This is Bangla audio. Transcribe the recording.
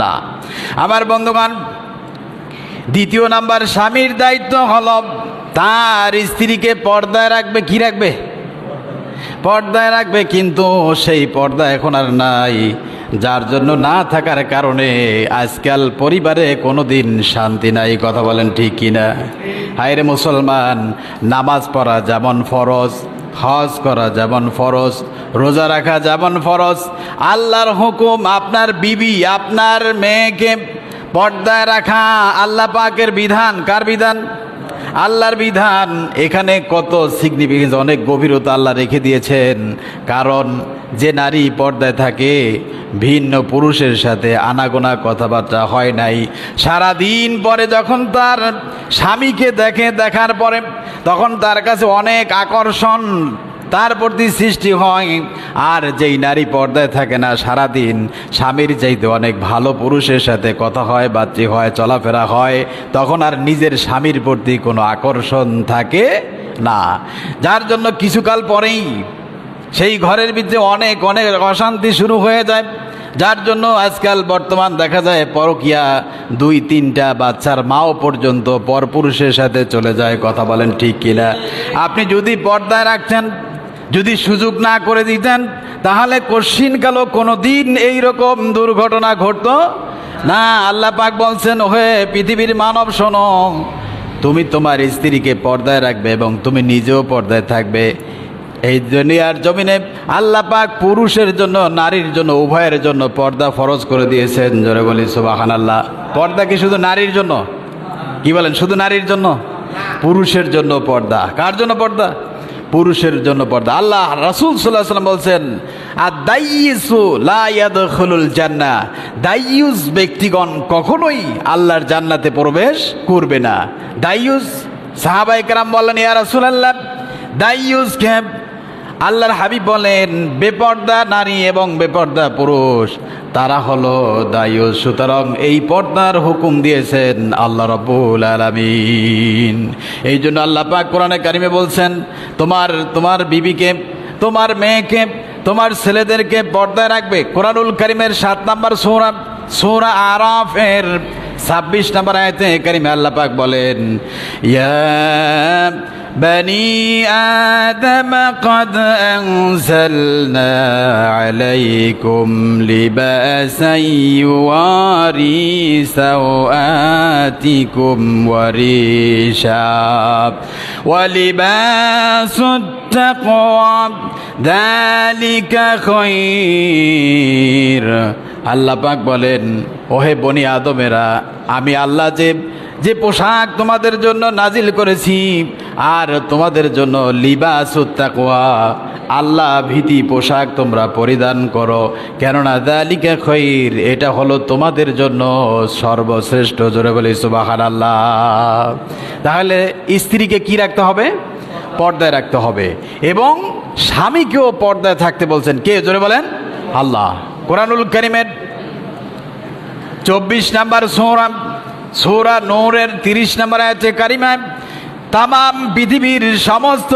না। আমার বন্ধুগণ, দ্বিতীয় নাম্বার, স্বামীর দায়িত্ব হল তার স্ত্রীকে পর্দায় রাখবে। কি রাখবে? পর্দায় রাখবে, কিন্তু সেই পর্দা এখন আর নাই। যার জন্য না থাকার কারণে আজকাল পরিবারে কোনো দিন শান্তি নাই। কথা বলেন ঠিক কিনা হায়রে মুসলমান, নামাজ পড়া যেমন ফরজ, হজ করা যেমন ফরজ রোজা রাখা যেমন ফরজ, আল্লাহর হুকুম আপনার বিবি, আপনার মেয়েকে পর্দায় রাখা, আল্লাহ পাকের বিধান, কার বিধান? আল্লাহর বিধান। এখানে কত সিগনিফিকেন্স অনেক গভীরতা আল্লাহ রেখে দিয়েছেন। কারণ যে নারী পর্দায় থাকে, ভিন্ন পুরুষের সাথে আনাগোনা কথাবার্তা হয় নাই। সারা দিন পরে যখন তার স্বামীকে দেখে, দেখার পরে, তখন তার কাছে অনেক আকর্ষণ তার প্রতি সৃষ্টি হয়, আর যেই নারী পর্দায় থাকে না, সারাদিন স্বামীর চাইতে অনেক ভালো পুরুষের সাথে কথা হয়, বাচ্চি হয়, চলাফেরা হয়, তখন আর নিজের স্বামীর প্রতি কোনো আকর্ষণ থাকে না। যার জন্য কিছুকাল পরেই সেই ঘরের ভিতরে অনেক অনেক অশান্তি শুরু হয়ে যায়। যার জন্য আজকাল বর্তমান দেখা যায় পরকিয়া দুই, তিনটা বাচ্চার মাও পর্যন্ত পরপুরুষের সাথে চলে যায়, কথা বলেন ঠিক কিনা? আপনি যদি পর্দায় রাখছেন যদি সুযোগ না করে দিতেন, তাহলে কশিনকালও কোনো দিন এইরকম দুর্ঘটনা ঘটতো না। আল্লাহ পাক বলছেন হয়ে পৃথিবীর মানব, শোনো, তুমি তোমার স্ত্রীকে পর্দায় রাখবে এবং তুমি নিজেও পর্দায় থাকবে। এই দুনিয়ার জমিনে আল্লাহ পাক পুরুষের জন্য, নারীর জন্য, উভয়ের জন্য পর্দা ফরজ করে দিয়েছেন। জোরে বলি সুবাহান আল্লাহ পর্দা কি শুধু নারীর জন্য? কি বলেন, শুধু নারীর জন্য? পুরুষের জন্য পর্দা। কার জন্য পর্দা? পুরুষের জন্য পর্দা। আল্লাহ রাসুল সাল্লাহ সাল্লাম বলছেন আর দাইসু লাইয়াদুল জান্না। দাইয়ুস ব্যক্তিগণ কখনোই আল্লাহর জান্নাতে প্রবেশ করবে না। দাইয়ুস সাহাবাই কারাম বলেন ইয়া রাসুল আল্লাহ দাইয়ুস ক্যাব আল্লাহর হাবিব বলেন, বেপর্দা নারী এবং বেপর্দা পুরুষ, তারা হলো দায়ু। সুতরাং এই পর্দার হুকুম দিয়েছেন আল্লাহ রব্বুল আলমিন। এই জন্য আল্লাহ পাক কোরআনে কারিমে বলছেন, তোমার তোমার বিবিকে, তোমার মেয়েকে, তোমার ছেলেদেরকে পর্দায় রাখবে। কোরআনুল করিমের সাত নম্বর সৌরা সৌরা আরাফের ছাব্বিশ নম্বর আয়তে কারিমে আল্লাহ পাক বলেন, ইয়া بني آدم قد أنزلنا عليكم لباسا يواري سوآتكم وريشا ولباس التقوى ذلك خير আল্লাহ পাক বলেন ওহে বনি আদমেরা আমি আল্লাহ যে যে পোশাক তোমাদের জন্য নাজিল করেছি আর তোমাদের জন্য লিবাস তাকওয়া। আল্লাহ ভীতি পোশাক তোমরা পরিধান করো, কেননা দালিকা খৈর, এটা হলো তোমাদের জন্য সর্বশ্রেষ্ঠ। জোরে বলি সুবাহান আল্লাহ তাহলে স্ত্রীকে কি রাখতে হবে? পর্দায় রাখতে হবে। এবং স্বামীকেও পর্দায় থাকতে বলছেন কে? জোরে বলেন, আল্লাহ। কোরআনুল করিমের চব্বিশ নাম্বার সৌরা সৌরা নৌরের তিরিশ নাম্বার আছে কারিমায় তাম পৃথিবীর সমস্ত